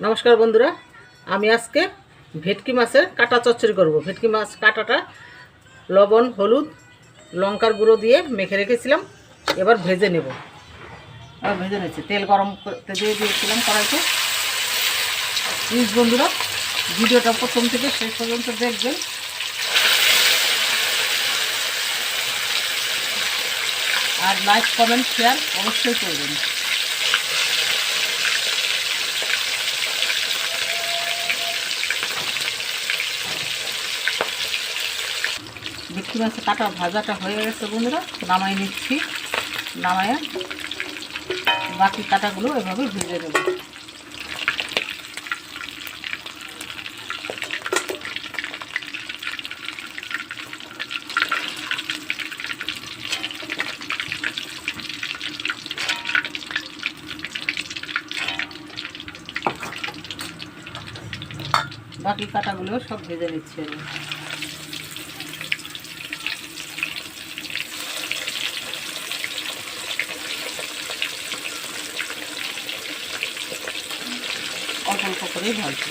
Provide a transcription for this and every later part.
নমস্কার বন্ধুরা, আমি আজকে ভেটকি মাছের কাটা চচ্চড়ি করব। ভেটকি মাছ কাটাটা লবণ, হলুদ, লঙ্কার গুঁড়ো দিয়ে মেখে রেখেছিলাম, এবার ভেজে নেব। এবার ভেজে নিচ্ছি। তেল গরম করতে দিয়ে দিয়েছিলাম কড়াইতে। প্লিজ বন্ধুরা, ভিডিওটা প্রথম থেকে শেষ পর্যন্ত দেখবেন। আর লাইক, কমেন্ট, শেয়ার অবশ্যই করবেন। ভেটকি মাছের কাটা ভাজাটা হয়ে গেছে বন্ধুরা। নামাই নিচ্ছি, নামায়া। বাকি কাটাগুলো এভাবে ভেজে দেবো বাকি কাটাগুলো সব ভেজে নিচ্ছি আমি। অল্প করেই ভাজছি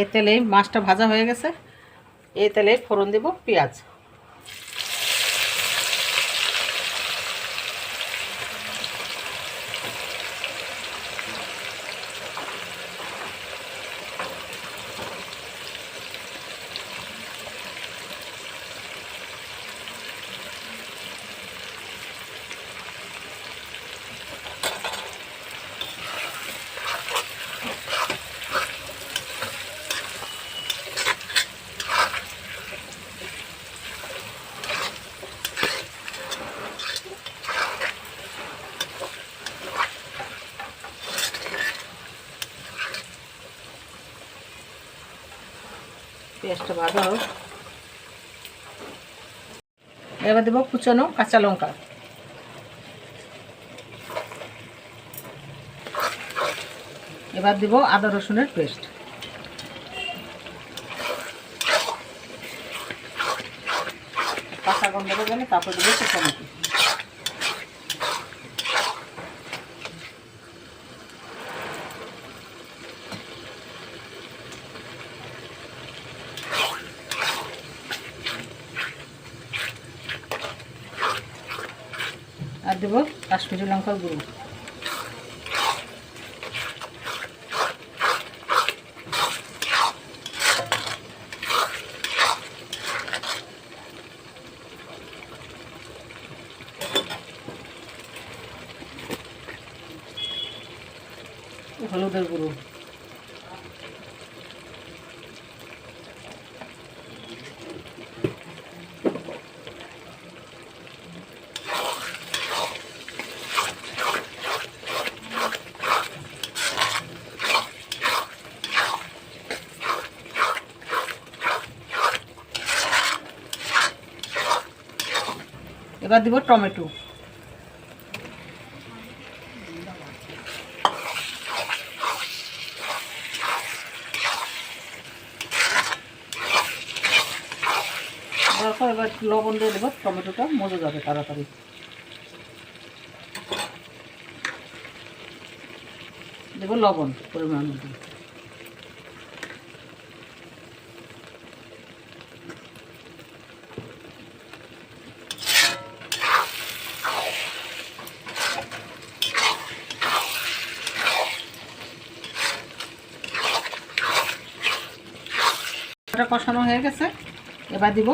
এ তেলে মাছটা ভাজা হয়ে গেছে। এই তেলে ফোড়ন দেব পেঁয়াজ। পেঁয়াজটা ভাজা এবার দেবো কুচানো কাঁচা লঙ্কা। এবার দেব আদা রসুনের পেস্ট। কাঁচা গন্ধ গেলে তারপর দেবো কুচানোটি দেবো কাশ্মীরি লঙ্কার গুঁড়ো। হলুদের গুঁড়ো। এবার দিব টমেটো। এবার লবণ দিয়ে দেবো, টমেটোটা মজে যাবে তাড়াতাড়ি। দেবো লবণ পরিমাণ মতো। এটা কষানো হয়ে গেছে। এবার দিব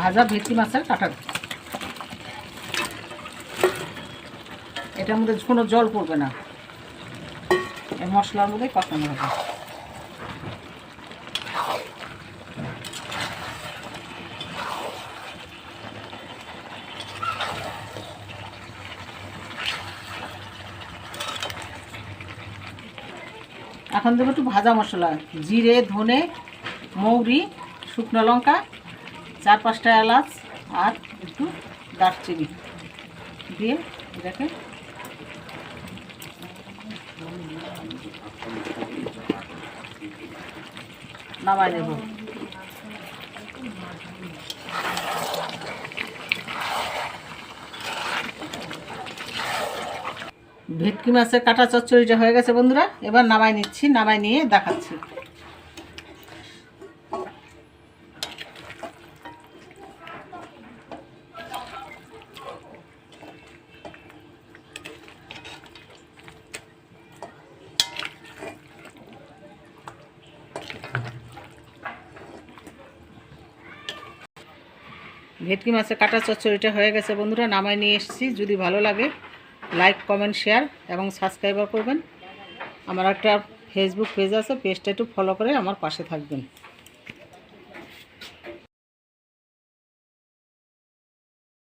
ভাজা ভেটকি মাছের কাটা এটার মধ্যে কোনো জল পড়বে না। এই মশলার মধ্যে কষানো হবে। এখন দেবো একটু ভাজা মশলা, জিরে, ধনে মৌরি, শুকনো লঙ্কা, চার পাঁচটা এলাচ আর একটু দারচিনি দিয়ে এটাকে নামাই নেব। ভেটকি মাছের কাটা চচ্চড়িটা হয়ে গেছে বন্ধুরা, এবার নামাই নিচ্ছি নামাই নিয়ে দেখাচ্ছি। ভেটকি মাছের কাটা চচ্চড়িটা হয়ে গেছে বন্ধুরা, নামায় নিয়ে এসেছি। যদি ভালো লাগে লাইক কমেন্ট শেয়ার এবং সাবস্ক্রাইবার করবেন। আমার একটা ফেসবুক পেজ আছে পেজটা একটু ফলো করে আমার পাশে থাকবেন।